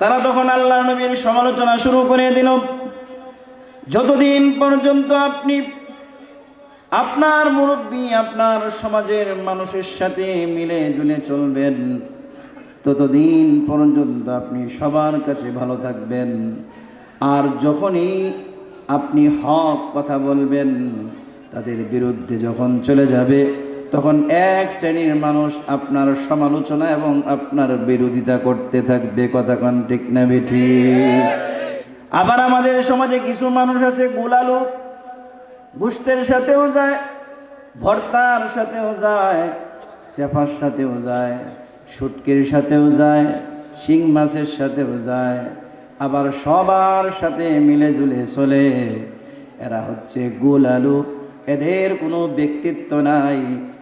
তারা তখন আল্লাহ নবীর সমালোচনা শুরু করে দিল। যতদিন পর্যন্ত আপনি আপনার মুরব্বী আপনার সমাজের মানুষের সাথে মিলে জুলে চলবেন, ততদিন পর্যন্ত আপনি সবার কাছে ভালো থাকবেন। আর যখনই আপনি হক কথা বলবেন, তাদের বিরুদ্ধে যখন চলে যাবে তখন এক শ্রেণির মানুষ আপনার সমালোচনা এবং আপনার বিরোধিতা করতে থাকবে। কথা কন ঠিক না বেঠি? আবার আমাদের সমাজে কিছু মানুষ আছে গোলালু, গুস্তের সাথেও যায়, ভর্তার সাথেও যায় সেফার সাথেও যায়, শুটকির সাথেও যায়, শিং মাছের সাথেও যায়। আবার সবার সাথে মিলে জুলে চলে। এরা হচ্ছে গোলালু। এদের কোনো ব্যক্তিত্ব নাই।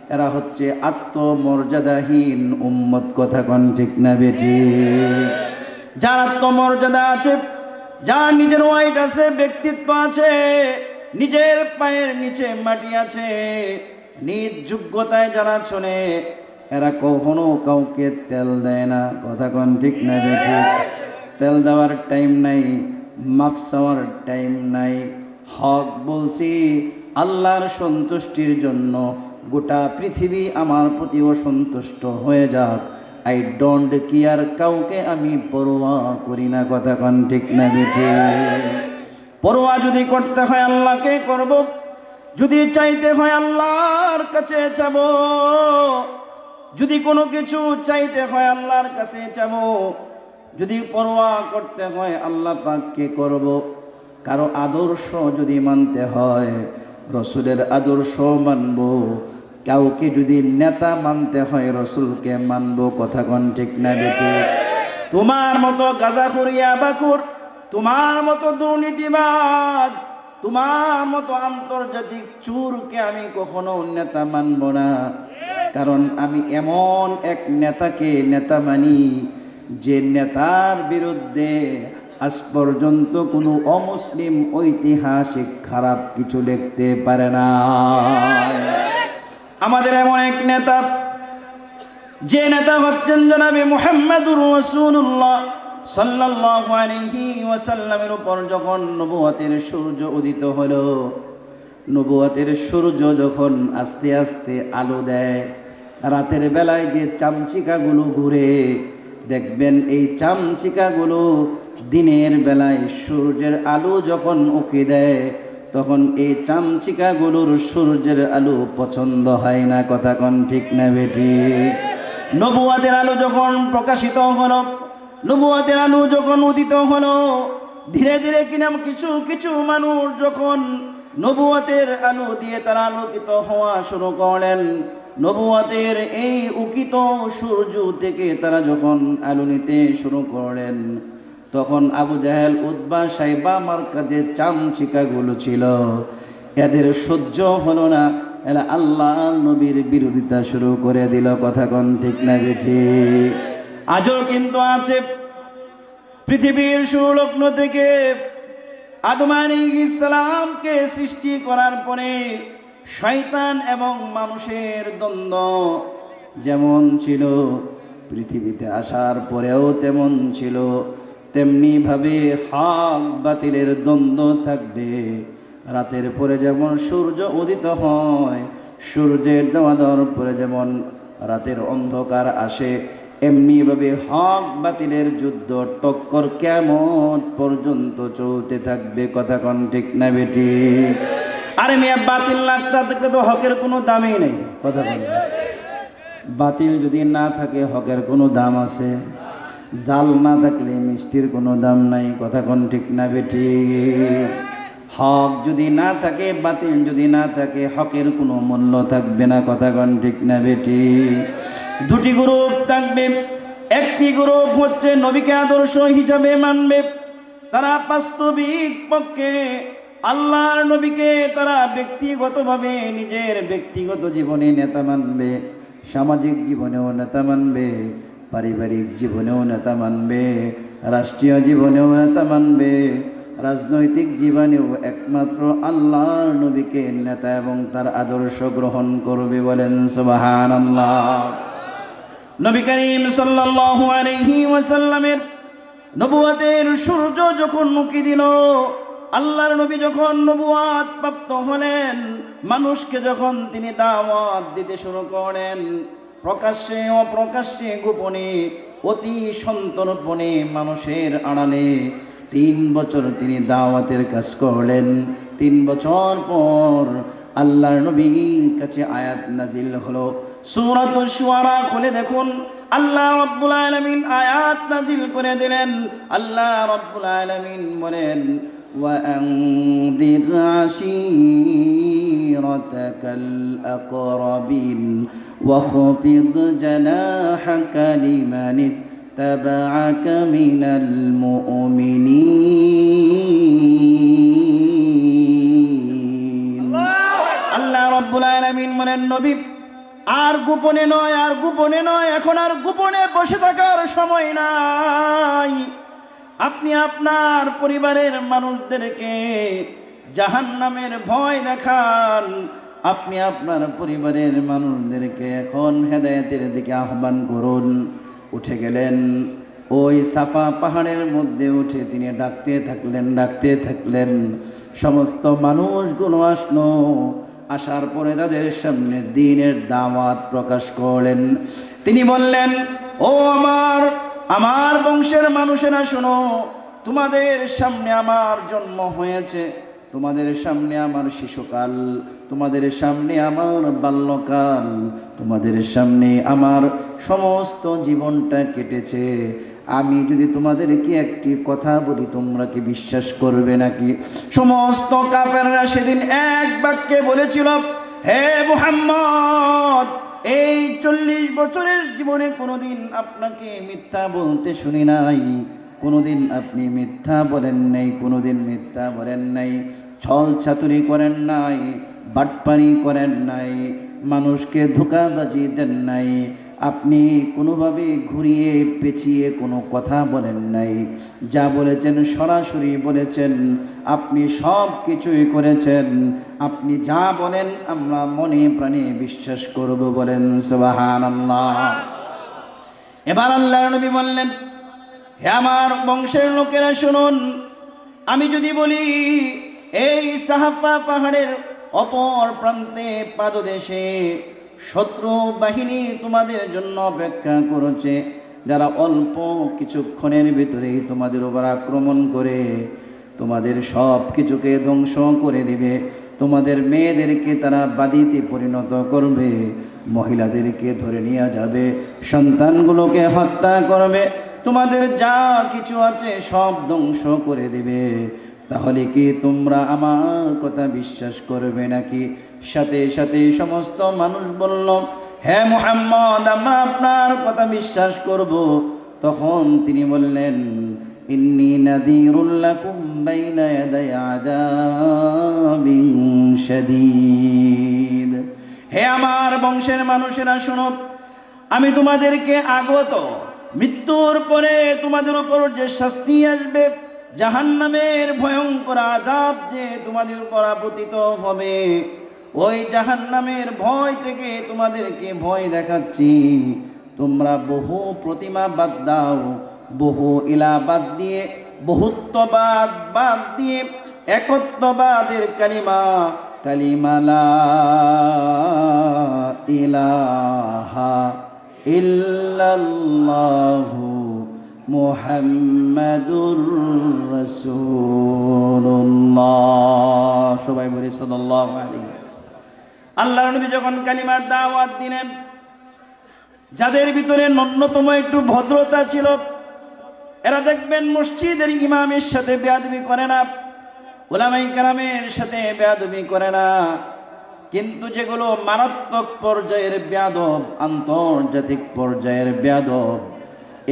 এরা হচ্ছে আত্মমর্যাদাহীন উম্মত, কথা কন ঠিক না বেটি? যার আত্মমর্যাদা আছে, যার নিজের ওয়াইট আছে, ব্যক্তিত্ব আছে, নিজের পায়ের নিচে মাটি আছে, নিজ যোগ্যতায় যারা চলে, এরা কখনো কাউকে তেল দেয় না, কথা কন ঠিক না বেঠি তেল দেওয়ার টাইম নাই মাপ চাওয়ার টাইম নাই। হক বলছি, আল্লাহর সন্তুষ্টির জন্য গোটা পৃথিবী আমার প্রতি অসন্তুষ্ট হয়ে যাক। আই ডোন্ট কেয়ার কাউকে আমি পরোয়া করি না, কথা কন ঠিক না বেঠি। পরোয়া যদি করতে হয় আল্লাহকে করব, যদি চাইতে হয় আল্লাহর কাছে যাব, যদি কোনো কিছু চাইতে হয় আল্লাহর কাছে যাব, যদি পরোয়া করতে হয় আল্লাহ পাককে করব। কারও আদর্শ যদি মানতে হয়, রসুলের আদর্শ মানব। কাউকে যদি নেতা মানতে হয়, রসুলকে মানব কথা কন ঠিক না বেটি তোমার মতো গাজা করিয়া বাকুর, তোমার মতো দুর্নীতিবাজ, তোমার মতো আন্তর্জাতিক চুরকে আমি কখনো নেতা মানব না। কারণ আমি এমন এক নেতাকে নেতা মানি, যে নেতার বিরুদ্ধে আজ পর্যন্ত কোনো অমুসলিম ঐতিহাসিক খারাপ কিছু লিখতে পারে না আমাদের এমন এক নেতা, যে নেতা হচ্ছেন জনাবি মুহাম্মাদুর রাসূলুল্লাহ সাল্লাল্লাহু আলাইহি ওয়াসাল্লামের উপর যখন নবুয়তের সূর্য উদিত হলো, নবুয়তের সূর্য যখন আস্তে আস্তে আলো দেয়, রাতের বেলায় যে চামচিকাগুলো ঘুরে, দেখবেন এই চামচিকাগুলো দিনের বেলায় সূর্যের আলো যখন উকি দেয় তখন এই চামচিকাগুলোর সূর্যের আলো পছন্দ হয় না। কথা কন ঠিক না বেটি? নবুয়াদের আলো যখন প্রকাশিত হলো, নবুয়াদের আলো যখন উদিত হলো, ধীরে ধীরে কিনা কিছু কিছু মানুষ যখন নবুয়াতের আলো দিয়ে তারা আলোকিত হওয়া শুরু করলেন নবুয়াতের এই উকিত সূর্য থেকে তারা যখন আলো নিতে শুরু করলেন তখন আবু জাহেল উদ্বা সাইবা আমার কাছে চামচিকাগুলো ছিল। এদের সহ্য হলো না। এরা আল্লাহ নবীর বিরোধিতা শুরু করে দিল। কথা কন ঠিক না বেঠি? আজও কিন্তু আছে পৃথিবীর সুলগ্ন থেকে আদম ইসলামকে সৃষ্টি করার পরে শয়তান এবং মানুষের দ্বন্দ্ব যেমন ছিল, পৃথিবীতে আসার পরেও তেমন ছিল। তেমনিভাবে হক বাতিলের দ্বন্দ্ব থাকবে। রাতের পরে যেমন সূর্য উদিত হয়, সূর্যের দেওয়া দেওয়ার পরে যেমন রাতের অন্ধকার আসে, এমনিভাবে হক বাতিলের যুদ্ধ টক্কর কেমন পর্যন্ত চলতে থাকবে কথা কন ঠিক না বেটি? আরে মিয়া, বাতিল না থাকলে তো হকের কোনো দামই নেই, কথা বল বাতিল যদি না থাকে, হকের কোনো দাম আছে? জাল না থাকলে মিষ্টির কোনো দাম নাই। কথা কোন ঠিক না বেটি? হক যদি না থাকে, বাতিল যদি না থাকে, হকের কোনো মূল্য থাকবে না। কথা কোন ঠিক না বেটি? দুটি গ্রুপ থাকবে। একটি গ্রুপ হচ্ছে নবীকে আদর্শ হিসাবে মানবে। তারা বাস্তবিক পক্ষে আল্লাহর নবীকে তারা ব্যক্তিগতভাবে নিজের ব্যক্তিগত জীবনে নেতা মানবে, সামাজিক জীবনেও নেতা মানবে। পারিবারিক জীবনেও নেতা মানবে, রাষ্ট্রীয় জীবনেও নেতা মানবে, রাজনৈতিক জীবনেও একমাত্র আল্লাহর নবীকে নেতা এবং তার আদর্শ গ্রহণ করবে বলেন সুবাহান আল্লাহ নবী করিম সাল্লাল্লাহু আলাইহি ওয়াসাল্লামের নবুয়াতের সূর্য যখন মুখি দিল, আল্লাহর নবী যখন নবুয়াত প্রাপ্ত হলেন, মানুষকে যখন তিনি দাওয়াত দিতে শুরু করেন প্রকাশ্যে, অপ্রকাশ্যে গোপনে, অতি সন্তর্পণে মানুষের আড়ালে। তিন বছর তিনি দাওয়াতের কাজ করলেন। তিন বছর পর আল্লাহর নবীর কাছে আয়াত নাজিল হলো। সুরাত সুয়ারা খুলে দেখুন। আল্লাহ রব্বুল আলামিন আয়াত নাজিল করে দিলেন। আল্লাহ রব্বুল আলামিন বলেন, ওয়া আনদির আশী عشيرتك الأقربين واخفض جناحك لمن اتبعك من المؤمنين আল্লাহ রব্বুল আলামিন বলেন নবী আর গোপনে নয় আর গোপনে নয় এখন আর গোপনে বসে থাকার সময় নাই আপনি আপনার পরিবারের মানুষদেরকে জাহান্নামের ভয় দেখান। আপনি আপনার পরিবারের মানুষদেরকে এখন হেদায়েতের দিকে আহ্বান করুন। উঠে গেলেন। ওই সাফা পাহাড়ের মধ্যে উঠে তিনি ডাকতে থাকলেন ডাকতে থাকলেন। সমস্ত মানুষগুলো আসলো। আসার পরে তাদের সামনে দিনের দাওয়াত প্রকাশ করলেন। তিনি বললেন, ও আমার আমার বংশের মানুষেরা শোনো, তোমাদের সামনে আমার জন্ম হয়েছে। তোমাদের সামনে আমার শিশুকাল, তোমাদের সামনে আমার বাল্যকাল, তোমাদের সামনে আমার সমস্ত জীবনটা কেটেছে। আমি যদি তোমাদেরকে একটি কথা বলি, তোমরা কি বিশ্বাস করবে নাকি? সমস্ত কাপেররা সেদিন এক বাক্যে বলেছিল, হে মুহাম্মদ, এই চল্লিশ বছরের জীবনে কোনোদিন আপনাকে মিথ্যা বলতে শুনি নাই। কোনোদিন আপনি মিথ্যা বলেন নাই, কোনোদিন মিথ্যা বলেন নাই। ছল ছাতুরি করেন নাই বাটপানি করেন নাই, মানুষকে ধোকাবাজি দেন নাই। আপনি কোনোভাবে ঘুরিয়ে পেঁচিয়ে কোনো কথা বলেন নাই। যা বলেছেন সরাসরি বলেছেন, আপনি সব কিছুই করেছেন। আপনি যা বলেন আমরা মনে প্রাণে বিশ্বাস করব বলেন, সুবহানাল্লাহ। এবার আল্লাহ নবী বললেন আমার বংশের লোকেরা শুনুন। আমি যদি বলি, এই সাহাপা পাহাড়ের অপর প্রান্তে পাদদেশে শত্রু বাহিনী তোমাদের জন্য অপেক্ষা করেছে, যারা অল্প কিছুক্ষণের ভিতরেই তোমাদের উপর আক্রমণ করে, তোমাদের সব কিছুকে ধ্বংস করে দিবে। তোমাদের মেয়েদেরকে তারা বাদিতে পরিণত করবে, মহিলাদেরকে ধরে নিয়ে যাবে, সন্তানগুলোকে হত্যা করবে। তোমাদের যা কিছু আছে সব ধ্বংস করে দিবে। তাহলে কি তোমরা আমার কথা বিশ্বাস করবে নাকি? সাথে সাথে সমস্ত মানুষ বলল হ্যাঁ মুহাম্মদ, আমরা আপনার কথা বিশ্বাস করব। তখন তিনি বললেন, ইন্নি নাদিরুল্লাকুম বাইনা ইয়াদাই আযাবিন শাদীদ। হে আমার বংশের মানুষেরা, শুনো, আমি তোমাদেরকে আগত মৃত্যুর পরে তোমাদের উপর যে শাস্তি আসবে, জাহান্নামের ভয়ঙ্কর আজাব যে তোমাদের উপর আপতিত হবে, ওই জাহান্নামের ভয় থেকে তোমাদেরকে ভয় দেখাচ্ছি। তোমরা বহু প্রতিমা বাদ দাও, বহু ইলা বাদ দিয়ে, বহুত্ববাদ বাদ দিয়ে, একত্ববাদের কালিমা কালিমালা ইলাহা ইল্লাল্লাহু মুহাম্মাদুর রাসূলুল্লাহ। সবাই বলি সাল্লাল্লাহু আলাইহি আল্লাহ নবী যখন কালিমার দাওয়াত দিলেন, যাদের ভিতরে ন্যূনতম একটু ভদ্রতা ছিল, এরা দেখবেন মসজিদের ইমামের সাথে বেয়াদবি করে না ওলামাই কালামের সাথে বেয়াদবি করে না। কিন্তু যেগুলো মারাত্মক পর্যায়ের বেয়াদব, আন্তর্জাতিক পর্যায়ের বেয়াদব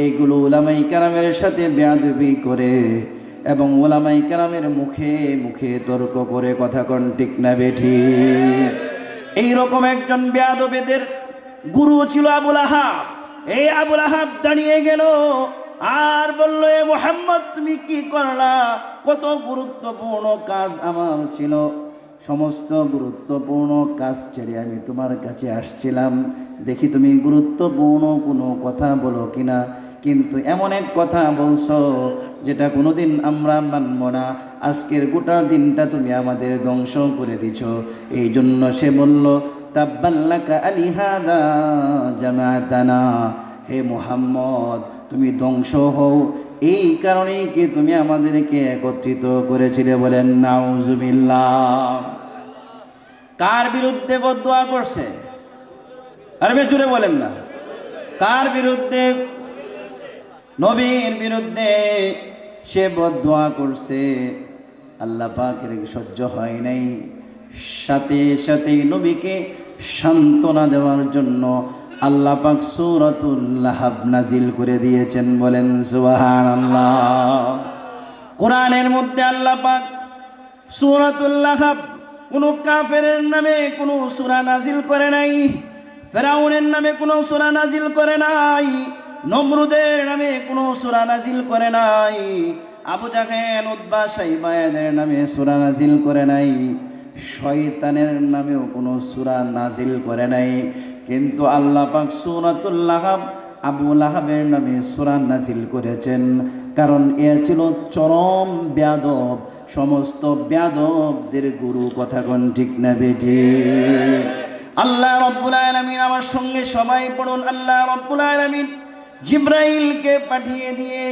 এইগুলো ওলামাই কালামের সাথে বেয়াদবি করে এবং ওলামাই কালামের মুখে মুখে তর্ক করে কথা কন, ঠিক না বেঠি? এইরকম একজন বেয়াদবেদের গুরু ছিল আবুল আহাব। এই আবুল আহাব দাঁড়িয়ে গেল আর বলল, এ মোহাম্মদ, তুমি কি করলা? কত গুরুত্বপূর্ণ কাজ আমার ছিল। সমস্ত গুরুত্বপূর্ণ কাজ ছেড়ে আমি তোমার কাছে আসছিলাম। দেখি তুমি গুরুত্বপূর্ণ কোনো কথা বলো কিনা। কিন্তু এমন এক কথা বলছো, যেটা কোনোদিন আমরা মানব না। আজকের গোটা দিনটা তুমি আমাদের ধ্বংস করে দিছ। এই জন্য সে বলল, তাব্বাল্লাকা আলিহাদা জামাতানা। হে মোহাম্মদ, তুমি ধ্বংস হও। এই কারণেই কি তুমি আমাদেরকে একত্রিত করেছিলে বলেন, নাউজুবিল্লাহ। কার বিরুদ্ধে বদুয়া করছে? আরে জুড়ে বলেন না। কার বিরুদ্ধে? নবীর বিরুদ্ধে সে বদুয়া করছে। আল্লাহ পাকের সহ্য হয় নাই? সাথে সাথে নবীকে সান্ত্বনা দেওয়ার জন্য আল্লাহ পাক সূরাতুল্লাহ নাজিল করে দিয়েছেন, বলেন সুবহানাল্লাহ। কোরআনের মধ্যে আল্লাহ পাক সূরাতুল্লাহ কোনো কাফের নামে কোনো সূরা নাজিল করে নাই, ফেরাউনের নামে কোনো সূরা নাজিল করে নাই, নমরুদের নামে কোনো সূরা নাজিল করে নাই, আবু জাহেল উদ্বা সাইবায়াদের নামে সূরা নাজিল করে নাই, শয়তানের নামেও কোনো সূরা নাজিল করে নাই। কিন্তু আল্লাহ পাক সূরাতুল লাহাব আবু লাহাবের নামে সূরা নাজিল করেছেন। কারণ এ ছিল চরম ব্যাদব, সমস্ত ব্যাদবদের গুরু কথা কোন ঠিক না বেটি আল্লাহ রব্বুল আলামিন আমার সঙ্গে সবাই পড়ুন। আল্লাহ রব্বুল আলামিন জিব্রাইলকে পাঠিয়ে দিয়ে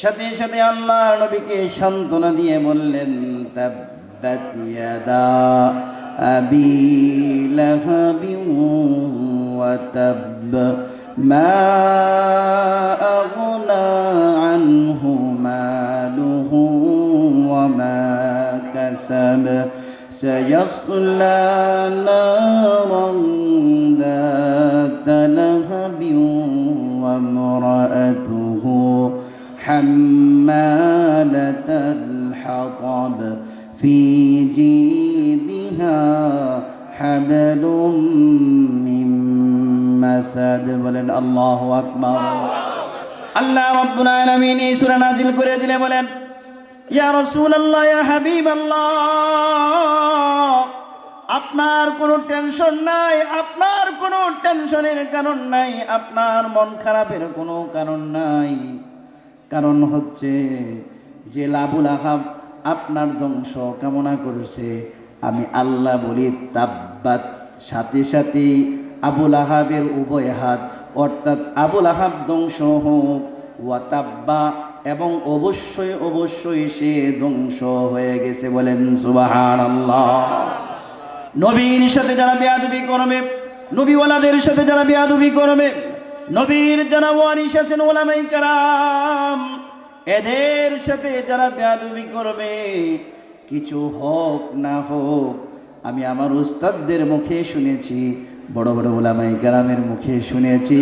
সাথে সাথে আল্লাহ নবীকে সান্ত্বনা দিয়ে বললেন, তাব্বাত أبي لهب وتب ما أغنى عنه ماله وما كسب سيصلى نارا ذات لهب وامرأته حمالة الحطب في جيد حبل من مسد বলেন আল্লাহু আকবার আল্লাহ রাব্বুল আলামিন এই সূরা নাজিল করে দিলে বলেন ইয়া রাসূলুল্লাহ ইয়া হাবিবাল্লাহ আপনার কোনো টেনশন নাই আপনার কোনো টেনশনের কারণ নাই আপনার মন খারাপের কোনো কারণ নাই কারণ হচ্ছে যে লাবুল আহাব আপনার ধ্বংস কামনা করছে আমি আল্লাহ বলি, তাব্বাত, সাথে সাথে আবুল আহাবের উভয় হাত, অর্থাৎ আবুল আহাব ধ্বংস হোক ওয়াতাব্বা এবং অবশ্যই অবশ্যই সে ধ্বংস হয়ে গেছে বলেন সুবাহান নবীর সাথে যারা বেয়াদবি করবে, নবীওয়ালাদের সাথে যারা বেয়াদবি করবে, নবীর যারা ওয়ারিস আছেন ওলামাই কারাম, এদের সাথে যারা বেয়াদবি করবে কিছু হোক না হোক, আমি আমার উস্তাদদের মুখে শুনেছি, বড় বড় ওলামাই গ্রামের মুখে শুনেছি,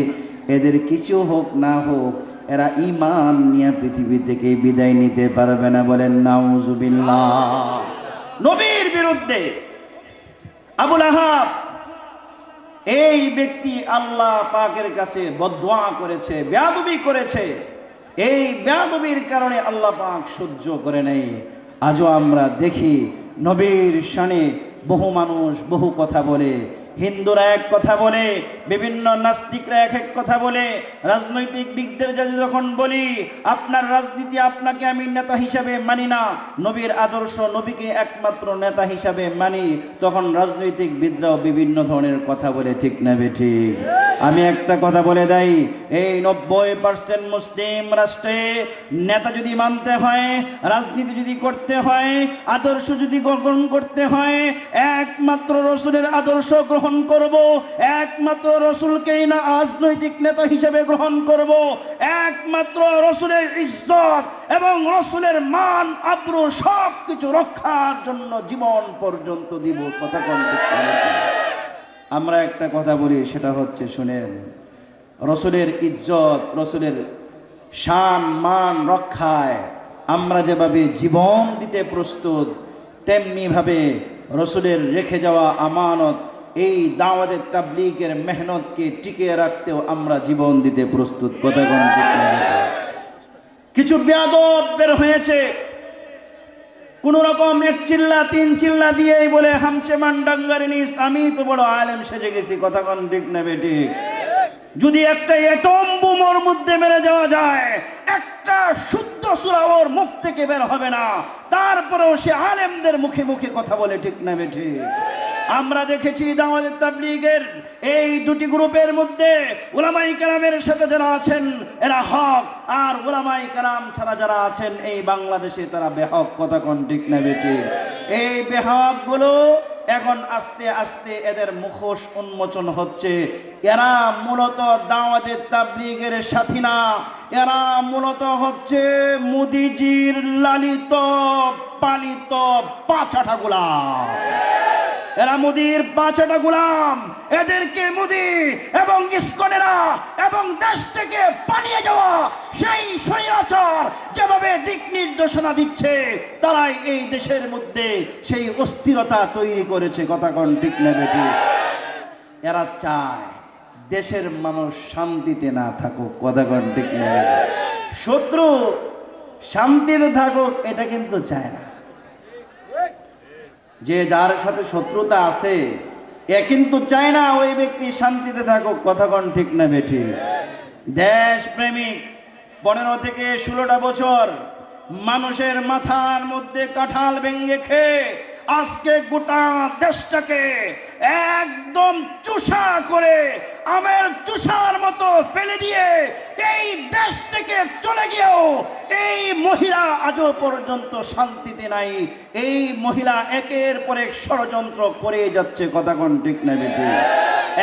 এদের কিছু হোক না হোক, এরা ইমান নিয়ে পৃথিবী থেকে বিদায় নিতে পারবে না বলেন নাউজুবিল্লাহ। নবীর বিরুদ্ধে আবুল আহাব, এই ব্যক্তি আল্লাহ পাকের কাছে বদোয়া করেছে, বেয়াদবি করেছে, এই বেয়াদবির কারণে আল্লাহ পাক সহ্য করে নেই। আজও আমরা দেখি নবীর শানে বহু মানুষ বহু কথা বলে হিন্দুরা এক কথা বলে, বিভিন্ন নাস্তিকরা এক এক কথা বলে, রাজনৈতিক দিকদের যদি যখন বলি, আপনার রাজনীতি আপনাকে আমি নেতা হিসাবে মানি না, নবীর আদর্শ নবীকে একমাত্র নেতা হিসাবে মানি, তখন রাজনৈতিক বিদ্রাও বিভিন্ন ধরনের কথা বলে, ঠিক না ঠিক? আমি একটা কথা বলে দেই, এই নব্বই পার্সেন্ট মুসলিম রাষ্ট্রে নেতা যদি মানতে হয়, রাজনীতি যদি করতে হয়, আদর্শ যদি গ্রহণ করতে হয়, একমাত্র রসুলের আদর্শ গ্রহণ করব, একমাত্র রসুলকেই না রাজনৈতিক নেতা হিসেবে গ্রহণ করব, একমাত্র রসুলের ইজ্জত এবং রসুলের মান, আব্রু সব কিছু রক্ষার জন্য জীবন পর্যন্ত দিব কথা না? আমরা একটা কথা বলি, সেটা হচ্ছে শুনেন, রসুলের ইজ্জত, রসুলের শান, মান রক্ষায় আমরা যেভাবে জীবন দিতে প্রস্তুত, তেমনিভাবে রসুলের রেখে যাওয়া আমানত এই দাওয়াতের তাবলিগের মেহনতকে টিকিয়ে রাখতেও আমরা জীবন দিতে প্রস্তুত। ঠিক? কিছু বেয়াদব বের হয়েছে। কোন রকম এক চিল্লা, তিন চিল্লা দিয়েই বলে, হামছে মান আমি তো বড় আলেম, সেজে গেছি। কথা কোন ঠিক না বেটি যদি একটা এটম বোমার মধ্যে মেরে যাওয়া যায়, একটা শুদ্ধ সুরা ওর মুখ থেকে বের হবে না। তারপরেও সে আলেমদের মুখে মুখে কথা বলে ঠিক না বেঠে আমরা দেখেছি দাওয়াতের তাবলিগের এই দুটি গ্রুপের মধ্যে ওলামাই কালামের সাথে যারা আছেন, এরা হক। আর ওলামাই কালাম ছাড়া যারা আছেন, এই বাংলাদেশে তারা বেহক কথা কোন ঠিক না বেঠে এই বেহকগুলো এখন আস্তে আস্তে এদের মুখোশ উন্মোচন হচ্ছে। এরা মূলত দাওয়াতের তাবলিগের সাথী না। এরা মূলত হচ্ছে মোদিজির লালিত, পালিত পাঁচাটা গোলাম এরা মুদির পাঁচটা গোলাম। এদেরকে মুদি এবং ইস্কনেরা এবং দেশ থেকে পালিয়ে যাওয়া সেই স্বৈরাচার যেভাবে দিক নির্দেশনা দিচ্ছে, তারাই এই দেশের মধ্যে সেই অস্থিরতা তৈরি করেছে, কথা কন ঠিক না বেটি? এরা চায় দেশের মানুষ শান্তিতে না থাকুক, কথা কন ঠিক না বেটি? শত্রু শান্তিতে থাকুক, এটা কিন্তু চায় না। যে যার সাথে শত্রুতা আছে, এ কিন্তু চায় না ওই ব্যক্তি শান্তিতে থাকুক কথাগণ ঠিক না বেঠি। দেশ প্রেমিক পনেরো থেকে ষোলোটা বছর মানুষের মাথার মধ্যে কাঁঠাল ভেঙে খেয়ে আজকে গোটা দেশটাকে একদম চুষা করে আমের চুষার মতো ফেলে দিয়ে এই দেশ থেকে চলে গিয়েও এই মহিলা আজও পর্যন্ত শান্তিতে নাই। এই মহিলা একের পর এক ষড়যন্ত্র করে যাচ্ছে, কথা কোন ঠিক না বেটি?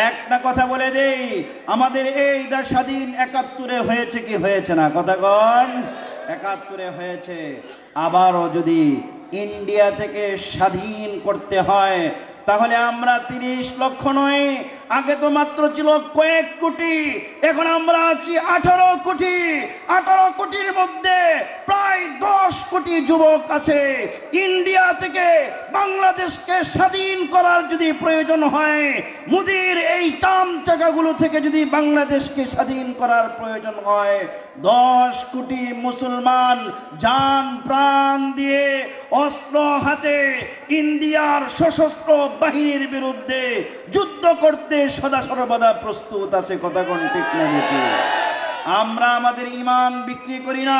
একটা কথা বলে দেই, আমাদের এই দেশ স্বাধীন একাত্তরে হয়েছে কি হয়েছে না, কথা কন? একাত্তরে হয়েছে। আবারও যদি ইন্ডিয়া থেকে স্বাধীন করতে হয় তাহলে আমরা তিরিশ লক্ষ নয়, আগে তো মাত্র ছিল কয়েক কোটি, এখন আমরা আছি আঠারো কোটি। আঠারো কোটির মধ্যে প্রায় দশ কোটি যুবক আছে। ইন্ডিয়া থেকে বাংলাদেশকে স্বাধীন করার যদি প্রয়োজন হয়, মুদির এই চাম চাকাগুলো থেকে যদি বাংলাদেশকে স্বাধীন করার প্রয়োজন হয়, দশ কোটি মুসলমান যান প্রাণ দিয়ে অস্ত্র হাতে ইন্ডিয়ার সশস্ত্র বাহিনীর বিরুদ্ধে যুদ্ধ করতে সদা সর্বদা প্রস্তুত আছে, কথা কোন ঠিক না? আমরা আমাদের ইমান বিক্রি করি না,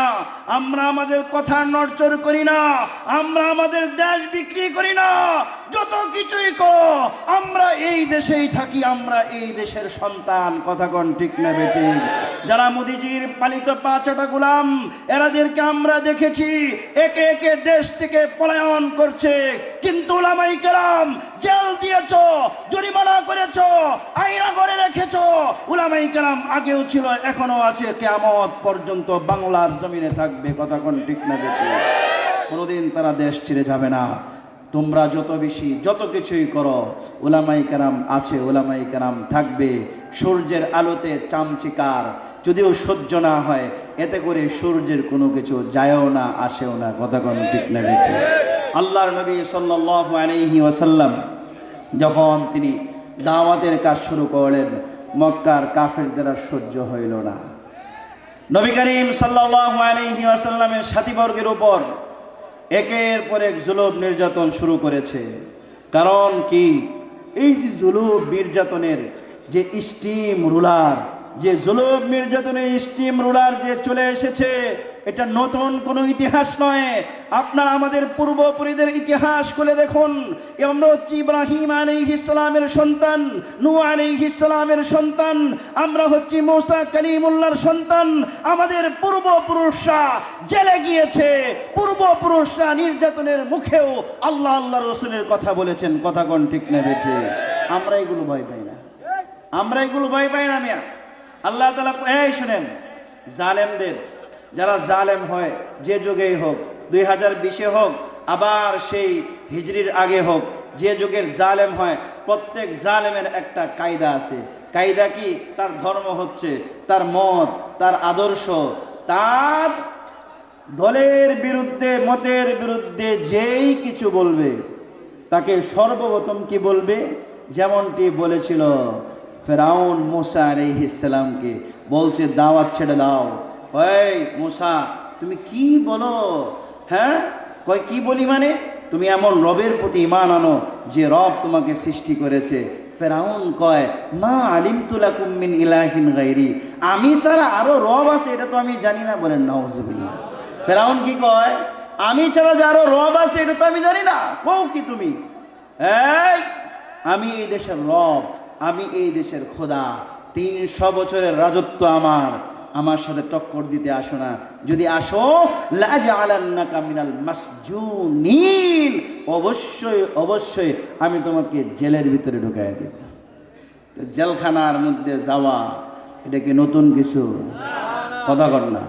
আমরা আমাদের কথা নড়চড় করি না, আমরা আমাদের দেশ বিক্রি করি না, যত কিছুই করো, আমরা এই দেশেই থাকি, আমরা এই দেশের সন্তান, কথা কোন ঠিক না বেটি? যারা মোদিজির পালিত পাঁচটা গোলাম, এরাদেরকে আমরা দেখেছি, একে একে দেশ থেকে পলায়ন করছে, কিন্তু লামাই কেরাম জেল দিয়েছ, জরিমানা করেছ আইনা করে রেখেছ উলামাই কেরাম আগেও ছিল এখনও আছে। কেয়ামত পর্যন্ত বাংলার জমিনে থাকবে, কথা কোন ঠিক না বেটি কোনোদিন তারা দেশ ছেড়ে যাবে না। তোমরা যত বেশি, যত কিছুই করো ওলামাই কারাম আছে ওলামাই কারাম থাকবে। সূর্যের আলোতে চামচিকার যদিও সহ্য না হয়, এতে করে সূর্যের কোনো কিছু যায়ও না, আসেও না, কথা কোন ঠিক না বেটি আল্লাহর নবী সাল্লাল্লাহু আলাইহি ওয়াসাল্লাম যখন তিনি দাওয়াতের কাজ শুরু করলেন, মক্কার কাফের দ্বারা সহ্য হইল না। নবী করিম ওয়াসাল্লামের সাথীবর্গের উপর একের পর এক জুলুম নির্যাতন শুরু করেছে। কারণ কি? এই যে জুলুম নির্যাতনের যে স্টিম রুলার যে জুলুম নির্যাতনের স্টিম রুলার যে চলে এসেছে এটা নতুন কোনো ইতিহাস নয়। আপনারা আমাদের পূর্বপুরীদের ইতিহাস খুলে দেখুন। আমরা হচ্ছি ইব্রাহিম আলাইহিস ইসলামের সন্তান নূ আলাইহিস ইসলামের সন্তান, আমরা হচ্ছি মৌসা কালিমুল্লাহর সন্তান। আমাদের পূর্বপুরুষরা জেলে গিয়েছে। পূর্বপুরুষরা নির্যাতনের মুখেও আল্লাহ আল্লাহ রসুলের কথা বলেছেন। কথা কোন ঠিক না বেঠে? আমরা এগুলো ভয় পাই না। আমরা এগুলো ভয় পাই না মিয়া। আল্লাহ তালা এই শুনেন, জালেমদের যারা জালেম হয়, যে যুগেই হোক, দুই হাজার বিশে হোক, আবার সেই হিজরির আগে হোক, যে যুগের জালেম হয়, প্রত্যেক জালেমের একটা কায়দা আছে। কায়দা কি? তার ধর্ম হচ্ছে তার মত, তার আদর্শ। তার দলের বিরুদ্ধে, মতের বিরুদ্ধে যেই কিছু বলবে, তাকে সর্বপ্রথম কি বলবে? যেমনটি বলেছিল ফেরাউন মুসা আলাইহিসসালামকে বলছে, দাওয়াত ছেড়ে দাও। ওই মুসা, তুমি কি বলো? হ্যাঁ? কয় কি বলি মানে? তুমি এমন রবের প্রতি ইমান আনো যে রব তোমাকে সৃষ্টি করেছে। ফেরাউন কয়, মা আলিম তুলাকুম মিন ইলাহিন গাইরি আমি ছাড়া আরও রব আছে, এটা তো আমি জানি না বলেন, নাউজুবিল্লাহ। ফেরাউন কি কয়, আমি ছাড়া যে আরও রব আছে, এটা তো আমি জানি না। কও কি তুমি? এই, আমি এই দেশের রব, আমি এই দেশের খোদা। তিনশো বছরের রাজত্ব আমার। আমার সাথে টক্কর দিতে আসো না। যদি আসো মিনাল মাসজুনিন অবশ্যই অবশ্যই আমি তোমাকে জেলের ভিতরে ঢুকাই দেব। জেলখানার মধ্যে যাওয়া, এটা কি নতুন কিছু? কথা কর না।